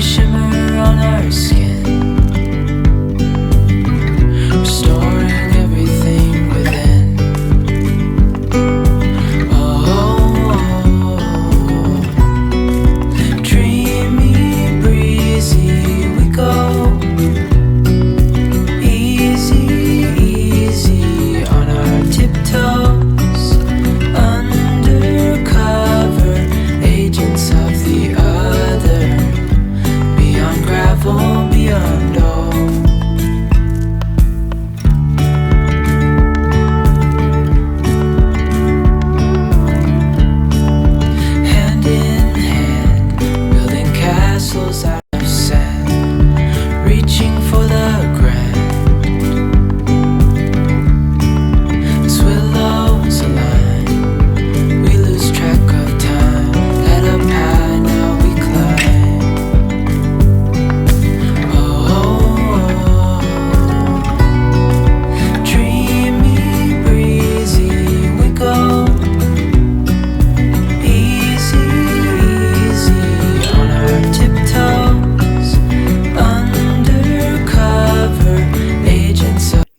shimmer on our skin.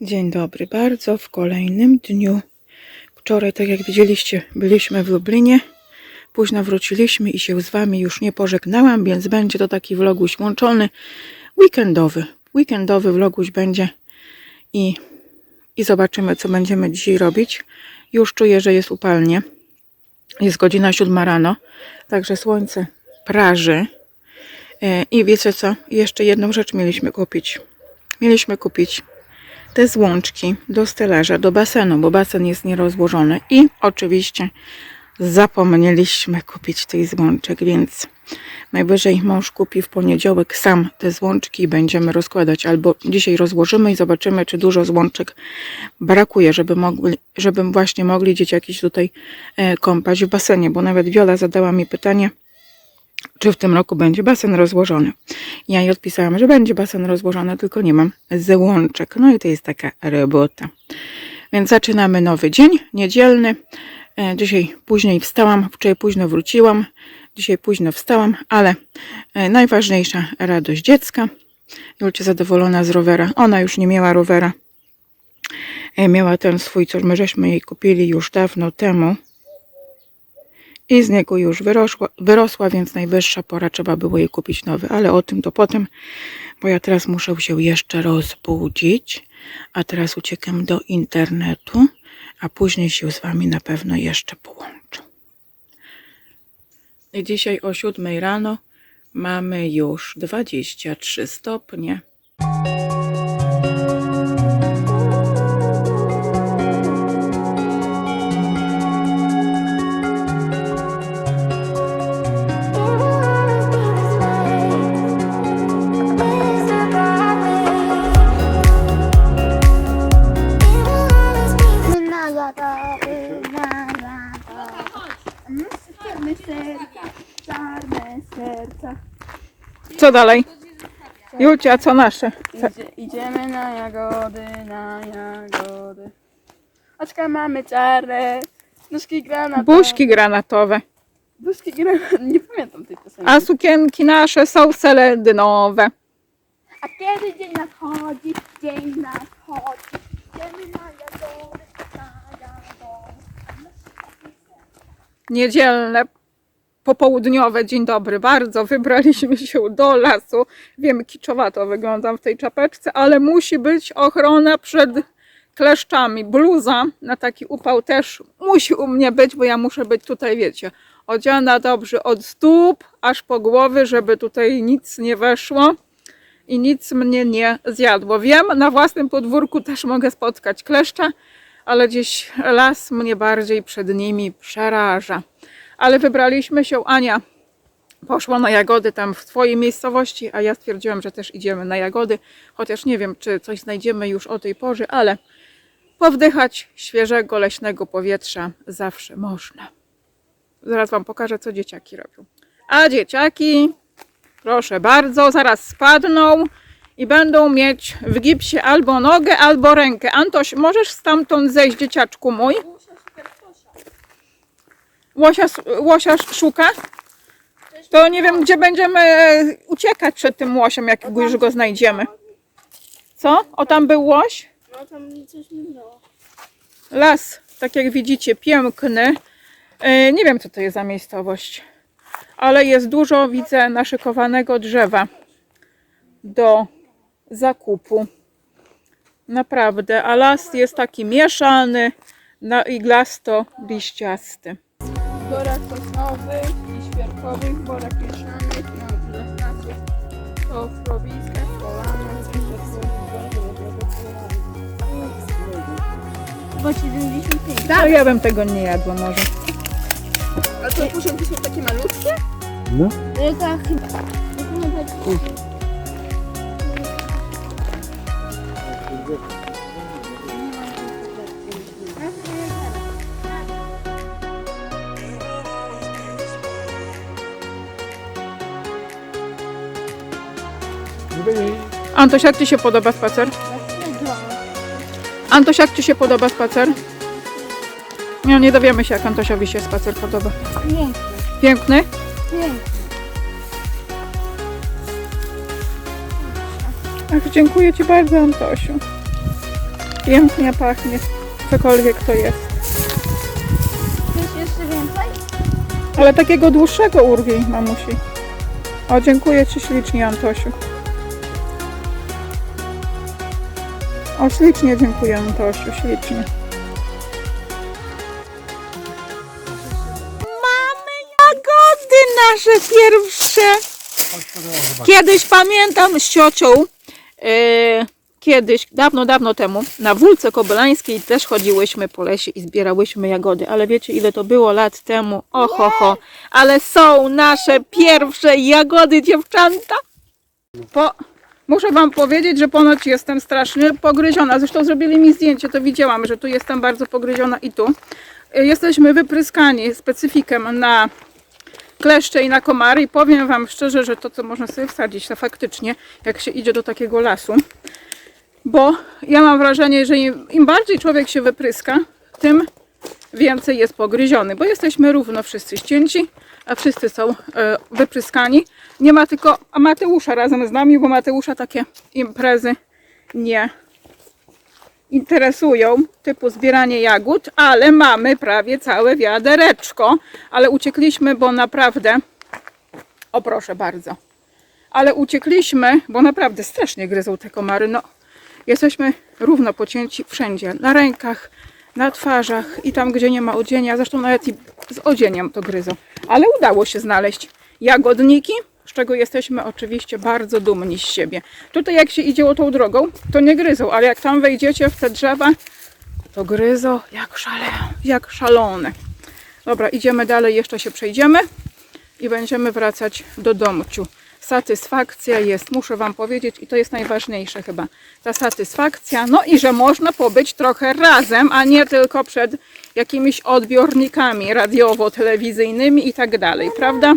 Dzień dobry bardzo w kolejnym dniu. Wczoraj, tak jak widzieliście, byliśmy w Lublinie. Późno wróciliśmy i się z Wami już nie pożegnałam, więc będzie to taki vloguś łączony, weekendowy. Weekendowy vloguś będzie i, i zobaczymy, co będziemy dzisiaj robić. Już czuję, że jest upalnie. Jest godzina siódma rano, także słońce praży. E, I wiecie co? Jeszcze jedną rzecz mieliśmy kupić. Mieliśmy kupić te złączki do stelaża, do basenu, bo basen jest nierozłożony. I oczywiście zapomnieliśmy kupić tych złączek, więc najwyżej mąż kupi w poniedziałek sam te złączki i będziemy rozkładać. Albo dzisiaj rozłożymy i zobaczymy, czy dużo złączek brakuje, żeby, mogli, żeby właśnie mogli dzieciaki się tutaj e, kąpać w basenie, bo nawet Wiola zadała mi pytanie, czy w tym roku będzie basen rozłożony. Ja jej odpisałam, że będzie basen rozłożony, tylko nie mam złączek. No i to jest taka robota. Więc zaczynamy nowy dzień, niedzielny. E, Dzisiaj później wstałam, wczoraj późno wróciłam, dzisiaj późno wstałam, ale e, najważniejsza radość dziecka. Julcia zadowolona z rowera. Ona już nie miała rowera. E, Miała ten swój, co my żeśmy jej kupili już dawno temu i z niego już wyrosła, wyrosła, więc najwyższa pora trzeba było jej kupić nowy, ale o tym to potem, bo ja teraz muszę się jeszcze rozbudzić, a teraz uciekam do internetu, a później się z Wami na pewno jeszcze połączę. Dzisiaj o 7 rano mamy już 23 stopnie. Serca. Co dalej? Julcia, co nasze? Idzie, idziemy na jagody, na jagody. Oczka mamy czarne, nóżki granatowe. Buźki granatowe. Buźki granatowe. Nie pamiętam tej piosenki. A sukienki nasze są seledynowe. A kiedy dzień nadchodzi, dzień nadchodzi. Idziemy na jagody, na jagody. Niedzielne, popołudniowe, dzień dobry bardzo. Wybraliśmy się do lasu. Wiem, kiczowato wyglądam w tej czapeczce, ale musi być ochrona przed kleszczami. Bluza na taki upał też musi u mnie być, bo ja muszę być tutaj, wiecie, odziana dobrze od stóp aż po głowy, żeby tutaj nic nie weszło i nic mnie nie zjadło. Wiem, na własnym podwórku też mogę spotkać kleszcza, ale gdzieś las mnie bardziej przed nimi przeraża. Ale wybraliśmy się, Ania poszła na jagody tam w twojej miejscowości, a ja stwierdziłam, że też idziemy na jagody, chociaż nie wiem, czy coś znajdziemy już o tej porze, ale powdychać świeżego, leśnego powietrza zawsze można. Zaraz wam pokażę, co dzieciaki robią. A dzieciaki, proszę bardzo, zaraz spadną i będą mieć w gipsie albo nogę, albo rękę. Antoś, możesz stamtąd zejść, dzieciaczku mój? Łosia, łosia szuka? To nie wiem, gdzie będziemy e, uciekać przed tym łosiem, jak już go znajdziemy. Co? O, tam był łoś? No tam coś nie było. Las, tak jak widzicie, piękny. E, Nie wiem, co to jest za miejscowość, ale jest dużo, widzę, naszykowanego drzewa do zakupu. Naprawdę, a las jest taki mieszany, no i las to liściasty. Borach sosnowych i świerkowych, borach mieszanych, na leśnacych, to w prowiskach, polanach, Chyba 75. No ja bym tego nie jadła może. A to puszynki są takie malutkie? No. Ja chyba. Antoś, jak Ci się podoba spacer? Antoś, jak Ci się podoba spacer? No, nie dowiemy się, jak Antosiowi się spacer podoba. Nie, Piękny? nie. Ach, dziękuję Ci bardzo, Antosiu. Pięknie pachnie, cokolwiek to jest. Chcesz jeszcze więcej? Ale takiego dłuższego urwij, mamusi. O, dziękuję Ci ślicznie, Antosiu. O, ślicznie dziękuję, Antosiu, ślicznie. Mamy jagody nasze pierwsze. Kiedyś pamiętam z ciocią, e, kiedyś, dawno, dawno temu, na Wólce Kobylańskiej też chodziłyśmy po lesie i zbierałyśmy jagody, ale wiecie ile to było lat temu? Oho, ho. ale są nasze pierwsze jagody, dziewczęta. Po, muszę wam powiedzieć, że ponoć jestem strasznie pogryziona. Zresztą zrobili mi zdjęcie, to widziałam, że tu jestem bardzo pogryziona i tu. Jesteśmy wypryskani specyfikiem na kleszcze i na komary i powiem Wam szczerze, że to co można sobie wsadzić to faktycznie jak się idzie do takiego lasu bo ja mam wrażenie, że im, im bardziej człowiek się wypryska tym więcej jest pogryziony, bo jesteśmy równo wszyscy ścięci, a wszyscy są e, wypryskani. Nie ma tylko Mateusza razem z nami, bo Mateusza takie imprezy nie interesują, typu zbieranie jagód, ale mamy prawie całe wiadereczko, ale uciekliśmy, bo naprawdę, o proszę bardzo, ale uciekliśmy, bo naprawdę strasznie gryzą te komary, no jesteśmy równo pocięci wszędzie, na rękach, na twarzach i tam, gdzie nie ma odzienia, zresztą nawet i z odzieniem to gryzą, ale udało się znaleźć jagodniki, z czego jesteśmy oczywiście bardzo dumni z siebie. Tutaj jak się idzie tą drogą, to nie gryzą, ale jak tam wejdziecie w te drzewa, to gryzą jak, szale, jak szalone. Dobra, idziemy dalej, jeszcze się przejdziemy i będziemy wracać do domciu. Satysfakcja jest, muszę Wam powiedzieć, i to jest najważniejsze chyba, ta satysfakcja, no i że można pobyć trochę razem, a nie tylko przed jakimiś odbiornikami radiowo-telewizyjnymi i tak dalej, prawda?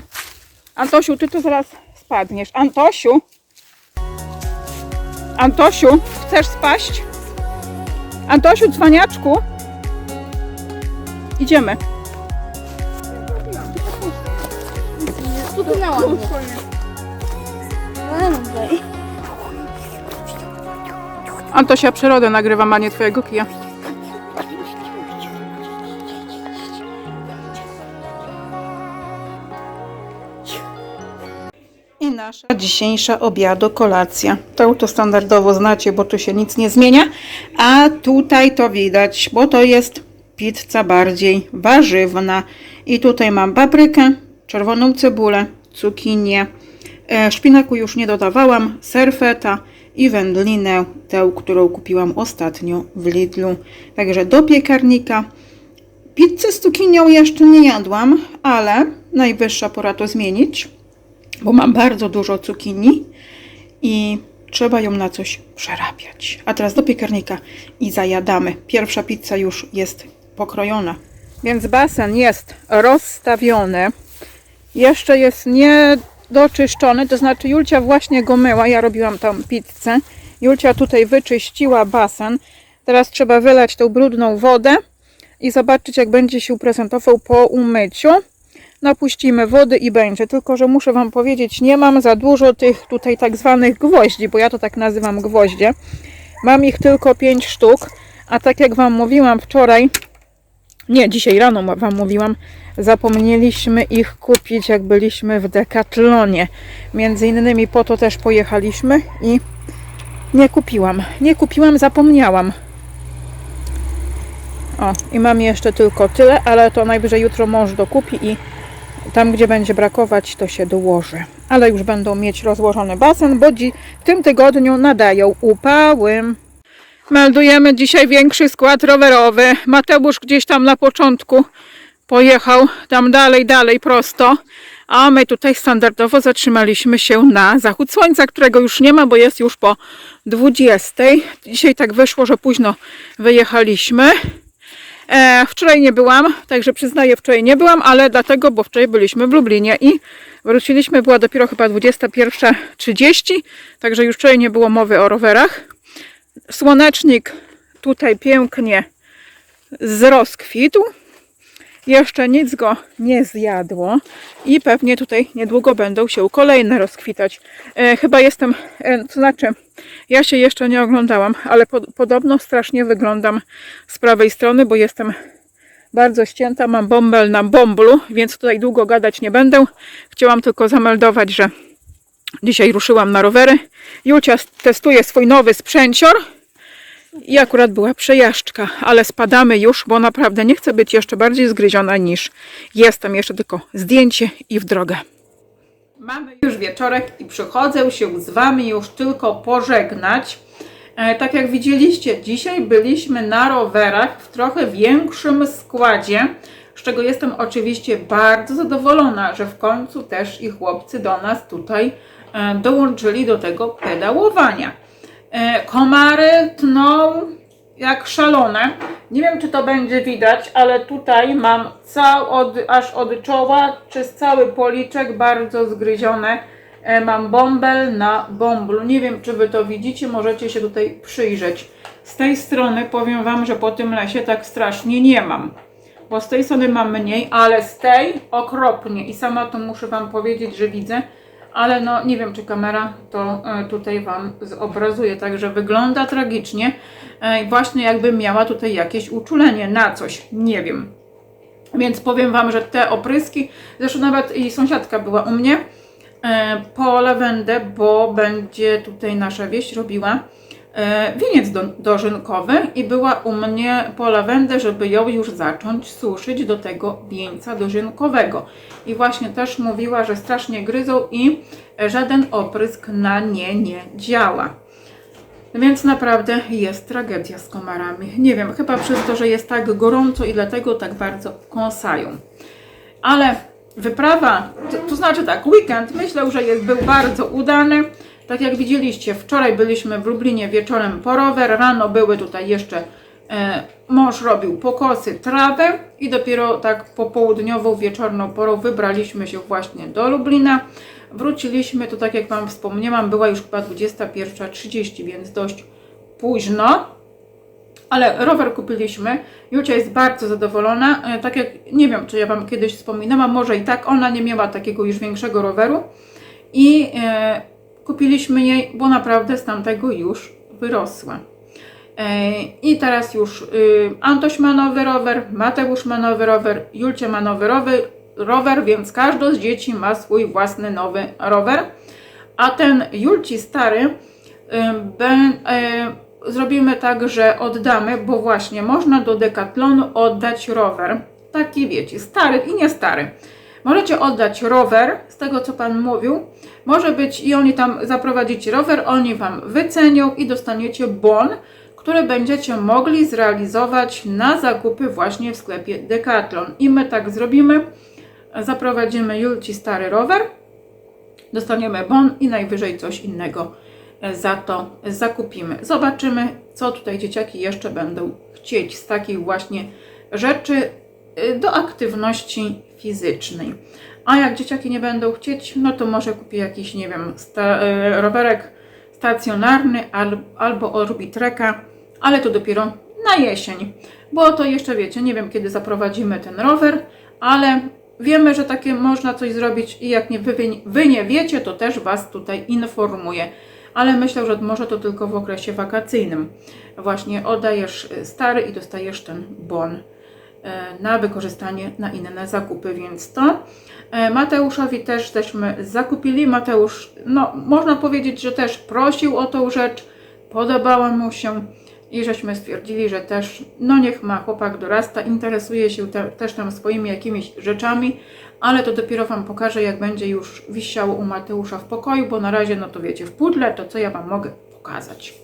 Antosiu, Ty tu zaraz spadniesz. Antosiu? Antosiu, chcesz spaść? Antosiu, cwaniaczku? Idziemy. Zgubiłam tutaj. Antosia, przyrodę nagrywam, a nie Twojego kija. I nasza dzisiejsza obiado kolacja. To to standardowo znacie, bo tu się nic nie zmienia. A tutaj to widać, bo to jest pizza bardziej warzywna. I tutaj mam paprykę, czerwoną cebulę, cukinię, szpinaku już nie dodawałam, serfeta i wędlinę, tę, którą kupiłam ostatnio w Lidlu. Także do piekarnika. Pizzę z cukinią jeszcze nie jadłam, ale najwyższa pora to zmienić bo mam bardzo dużo cukinii i trzeba ją na coś przerabiać. A teraz do piekarnika i zajadamy. Pierwsza pizza już jest pokrojona. Więc basen jest rozstawiony. Jeszcze jest niedoczyszczony, to znaczy Julcia właśnie go myła. Ja robiłam tam pizzę. Julcia tutaj wyczyściła basen. Teraz trzeba wylać tą brudną wodę i zobaczyć jak będzie się prezentował po umyciu napuścimy wody i będzie. Tylko, że muszę Wam powiedzieć, nie mam za dużo tych tutaj tak zwanych gwoździ, bo ja to tak nazywam gwoździe. Mam ich tylko 5 sztuk, a tak jak Wam mówiłam wczoraj, nie, dzisiaj rano Wam mówiłam, zapomnieliśmy ich kupić, jak byliśmy w Decathlonie. Między innymi po to też pojechaliśmy i nie kupiłam. Nie kupiłam, zapomniałam. O, i mam jeszcze tylko tyle, ale to najwyżej jutro mąż dokupi i tam, gdzie będzie brakować, to się dołoży. Ale już będą mieć rozłożony basen, bo w tym tygodniu nadają upały. Meldujemy dzisiaj większy skład rowerowy. Mateusz gdzieś tam na początku pojechał tam dalej, dalej prosto. A my tutaj standardowo zatrzymaliśmy się na zachód słońca, którego już nie ma, bo jest już po 20. Dzisiaj tak wyszło, że późno wyjechaliśmy. E, wczoraj nie byłam, także przyznaję, wczoraj nie byłam, ale dlatego, bo wczoraj byliśmy w Lublinie i wróciliśmy, była dopiero chyba 21.30, także już wczoraj nie było mowy o rowerach. Słonecznik tutaj pięknie z rozkwitł. Jeszcze nic go nie zjadło i pewnie tutaj niedługo będą się kolejne rozkwitać. E, chyba jestem, e, to znaczy, ja się jeszcze nie oglądałam, ale pod, podobno strasznie wyglądam z prawej strony, bo jestem bardzo ścięta, mam bąbel na bąblu, więc tutaj długo gadać nie będę. Chciałam tylko zameldować, że dzisiaj ruszyłam na rowery. Julcia testuje swój nowy sprzęcior. I akurat była przejażdżka, ale spadamy już, bo naprawdę nie chcę być jeszcze bardziej zgryziona niż jestem. Jeszcze tylko zdjęcie i w drogę. Mamy już wieczorek i przychodzę się z Wami już tylko pożegnać. E, tak jak widzieliście, dzisiaj byliśmy na rowerach w trochę większym składzie, z czego jestem oczywiście bardzo zadowolona, że w końcu też i chłopcy do nas tutaj dołączyli do tego pedałowania. E, komary tną jak szalone. Nie wiem, czy to będzie widać, ale tutaj mam cał od, aż od czoła przez cały policzek bardzo zgryzione. E, Mam bąbel na bąblu. Nie wiem, czy Wy to widzicie, możecie się tutaj przyjrzeć. Z tej strony powiem Wam, że po tym lesie tak strasznie nie mam. Bo z tej strony mam mniej, ale z tej okropnie. I sama to muszę Wam powiedzieć, że widzę. Ale no nie wiem, czy kamera to e, tutaj Wam zobrazuje. Także wygląda tragicznie. E, właśnie jakbym miała tutaj jakieś uczulenie na coś. Nie wiem. Więc powiem Wam, że te opryski, zresztą nawet i sąsiadka była u mnie e, po lawendę, bo będzie tutaj nasza wieś robiła wieniec do, dożynkowy i była u mnie po lawendę, żeby ją już zacząć suszyć do tego wieńca dożynkowego. I właśnie też mówiła, że strasznie gryzą i żaden oprysk na nie nie działa. Więc naprawdę jest tragedia z komarami. Nie wiem, chyba przez to, że jest tak gorąco i dlatego tak bardzo kąsają. Ale wyprawa, to, to znaczy tak, weekend myślę, że jest, był bardzo udany. Tak jak widzieliście, wczoraj byliśmy w Lublinie wieczorem po rower, rano były tutaj jeszcze, e, mąż robił pokosy, trawę i dopiero tak popołudniową, wieczorną porą wybraliśmy się właśnie do Lublina. Wróciliśmy, to tak jak Wam wspomniałam, była już chyba 21.30, więc dość późno. Ale rower kupiliśmy. Jucia jest bardzo zadowolona. E, Tak jak nie wiem, czy ja Wam kiedyś wspominałam, może i tak, ona nie miała takiego już większego roweru. I e, kupiliśmy jej, bo naprawdę z tamtego już wyrosła. E, I teraz już y, Antoś ma nowy rower, Mateusz ma nowy rower, Julcia ma nowy rower, rower, więc każdy z dzieci ma swój własny nowy rower. A ten Julci stary y, y, zrobimy tak, że oddamy, bo właśnie można do Decathlonu oddać rower. Taki wiecie, stary i nie stary. Możecie oddać rower, z tego co Pan mówił. Może być i oni tam zaprowadzić rower, oni Wam wycenią i dostaniecie bon, który będziecie mogli zrealizować na zakupy właśnie w sklepie Decathlon. I my tak zrobimy. Zaprowadzimy Julci stary rower, dostaniemy bon i najwyżej coś innego za to zakupimy. Zobaczymy, co tutaj dzieciaki jeszcze będą chcieć z takich właśnie rzeczy y, do aktywności fizycznej. A jak dzieciaki nie będą chcieć, no to może kupię jakiś, nie wiem, sta, y, rowerek stacjonarny al, albo orbitreka, ale to dopiero na jesień. Bo to jeszcze wiecie, nie wiem kiedy zaprowadzimy ten rower, ale wiemy, że takie można coś zrobić i jak nie wy, wy nie wiecie, to też Was tutaj informuję. Ale myślę, że może to tylko w okresie wakacyjnym. Właśnie oddajesz y, stary i dostajesz ten bon e, na wykorzystanie na inne zakupy, więc to e, Mateuszowi też żeśmy zakupili. Mateusz, no można powiedzieć, że też prosił o tą rzecz, podobała mu się i żeśmy stwierdzili, że też, no niech ma chłopak dorasta, interesuje się te, też tam swoimi jakimiś rzeczami, ale to dopiero Wam pokażę, jak będzie już wisiało u Mateusza w pokoju, bo na razie, no to wiecie, w pudle, to co ja Wam mogę pokazać.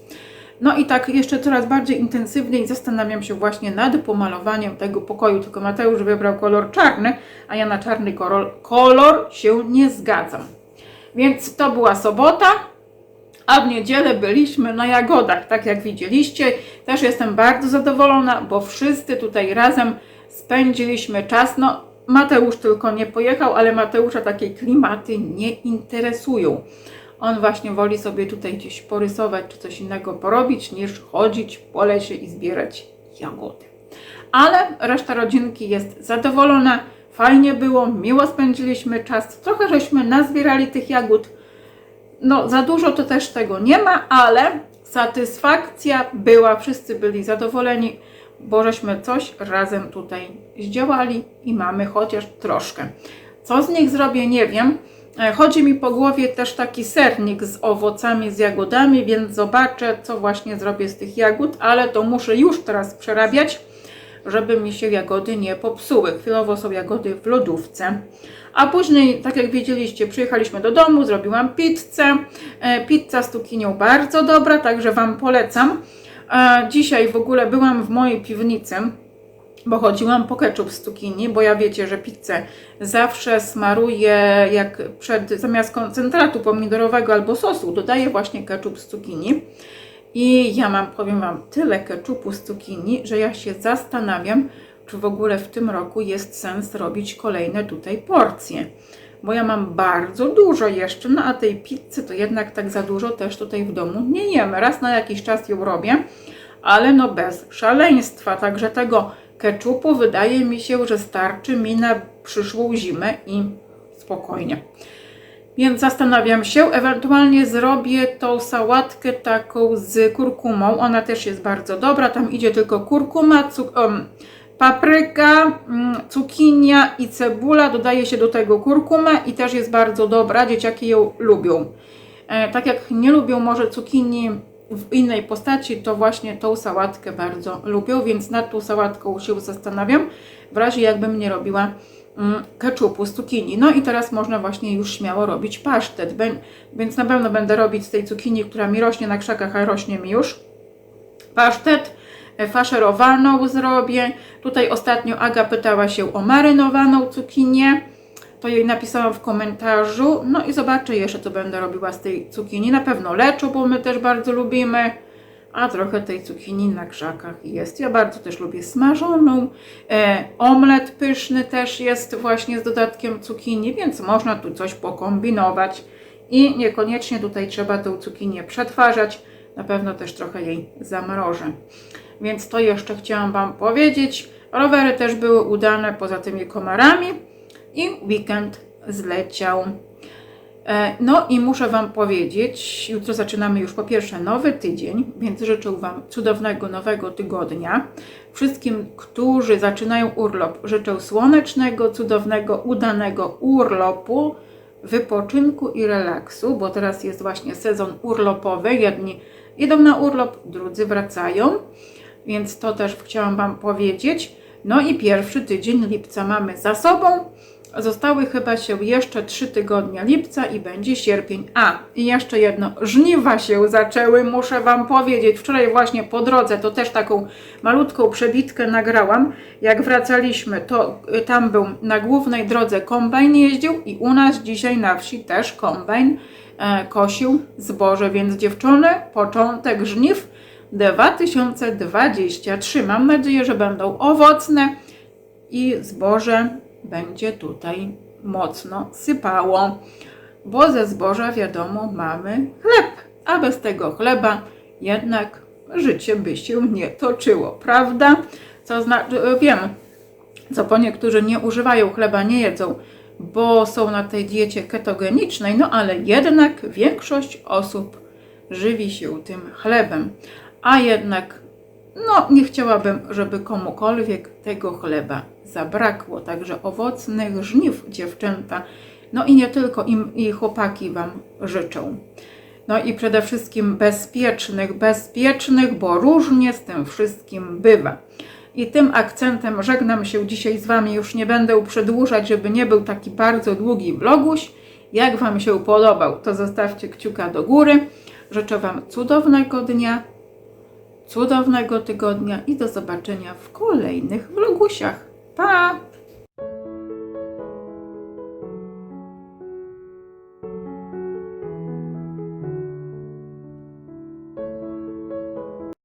No i tak jeszcze coraz bardziej intensywniej zastanawiam się właśnie nad pomalowaniem tego pokoju, tylko Mateusz wybrał kolor czarny, a ja na czarny kolor, kolor się nie zgadzam. Więc to była sobota, a w niedzielę byliśmy na jagodach, tak jak widzieliście. Też jestem bardzo zadowolona, bo wszyscy tutaj razem spędziliśmy czas. No, Mateusz tylko nie pojechał, ale Mateusza takie klimaty nie interesują. On właśnie woli sobie tutaj gdzieś porysować czy coś innego porobić, niż chodzić po lesie i zbierać jagody. ale reszta rodzinki jest zadowolona. Fajnie było, miło spędziliśmy czas. Trochę żeśmy nazbierali tych jagód. No, za dużo to też tego nie ma, ale satysfakcja była, wszyscy byli zadowoleni, bo żeśmy coś razem tutaj zdziałali i mamy chociaż troszkę. Co z nich zrobię, nie wiem. E, Chodzi mi po głowie też taki sernik z owocami, z jagodami, więc zobaczę, co właśnie zrobię z tych jagód, ale to muszę już teraz przerabiać, żeby mi się jagody nie popsuły. Chwilowo są jagody w lodówce. A później, tak jak wiedzieliście, przyjechaliśmy do domu, zrobiłam pizzę. E, Pizza z cukinią bardzo dobra, także Wam polecam. E, Dzisiaj w ogóle byłam w mojej piwnicy, bo chodziłam po ketchup z cukinii, bo ja wiecie, że pizzę zawsze smaruję jak przed, zamiast koncentratu pomidorowego albo sosu, dodaję właśnie ketchup z cukinii. I ja mam, powiem Wam, tyle ketchupu z cukinii, że ja się zastanawiam, czy w ogóle w tym roku jest sens robić kolejne tutaj porcje. Bo ja mam bardzo dużo jeszcze, no a tej pizzy to jednak tak za dużo też tutaj w domu nie jemy. Raz na jakiś czas ją robię, ale no bez szaleństwa. Także tego ketchupu wydaje mi się, że starczy mi na przyszłą zimę i spokojnie. Więc zastanawiam się, ewentualnie zrobię tą sałatkę taką z kurkumą. Ona też jest bardzo dobra. Tam idzie tylko kurkuma, cuk- em, papryka, mm, cukinia i cebula. Dodaje się do tego kurkumę i też jest bardzo dobra. Dzieciaki ją lubią. E, tak jak nie lubią może cukinii w innej postaci, to właśnie tą sałatkę bardzo lubią, więc nad tą sałatką się zastanawiam, w razie jakbym nie robiła mm, keczupu z cukinii. No i teraz można właśnie już śmiało robić pasztet, więc na pewno będę robić z tej cukinii, która mi rośnie na krzakach, a rośnie mi już. Pasztet e, faszerowaną zrobię. Tutaj ostatnio Aga pytała się o marynowaną cukinię. To jej napisałam w komentarzu. No i zobaczę jeszcze, co będę robiła z tej cukinii. Na pewno leczu, bo my też bardzo lubimy. A trochę tej cukinii na krzakach jest. Ja bardzo też lubię smażoną. E, omlet pyszny też jest właśnie z dodatkiem cukinii, więc można tu coś pokombinować. I niekoniecznie tutaj trzeba tą cukinię przetwarzać. Na pewno też trochę jej zamrożę. Więc to jeszcze chciałam Wam powiedzieć. Rowery też były udane poza tymi komarami i weekend zleciał. E, No i muszę Wam powiedzieć, jutro zaczynamy już po pierwsze nowy tydzień, więc życzę Wam cudownego nowego tygodnia. Wszystkim, którzy zaczynają urlop, życzę słonecznego, cudownego, udanego urlopu, wypoczynku i relaksu, bo teraz jest właśnie sezon urlopowy. Jedni idą na urlop, drudzy wracają, więc to też chciałam Wam powiedzieć. No i pierwszy tydzień lipca mamy za sobą. Zostały chyba się jeszcze trzy tygodnie lipca i będzie sierpień. A, i jeszcze jedno, żniwa się zaczęły, muszę Wam powiedzieć. Wczoraj właśnie po drodze to też taką malutką przebitkę nagrałam. Jak wracaliśmy, to y, tam był na głównej drodze kombajn jeździł i u nas dzisiaj na wsi też kombajn e, kosił zboże, więc dziewczyny, początek żniw 2023. Mam nadzieję, że będą owocne i zboże będzie tutaj mocno sypało, bo ze zboża wiadomo mamy chleb, a bez tego chleba jednak życie by się nie toczyło, prawda? Co znaczy, wiem, co po niektórzy nie używają chleba, nie jedzą, bo są na tej diecie ketogenicznej, no ale jednak większość osób żywi się tym chlebem, a jednak no nie chciałabym, żeby komukolwiek tego chleba zabrakło. Także owocnych żniw dziewczęta, no i nie tylko im i chłopaki Wam życzą. No i przede wszystkim bezpiecznych, bezpiecznych, bo różnie z tym wszystkim bywa. I tym akcentem żegnam się dzisiaj z Wami. Już nie będę przedłużać, żeby nie był taki bardzo długi vloguś. Jak Wam się podobał, to zostawcie kciuka do góry. Życzę Wam cudownego dnia, cudownego tygodnia i do zobaczenia w kolejnych vlogusiach. Pa!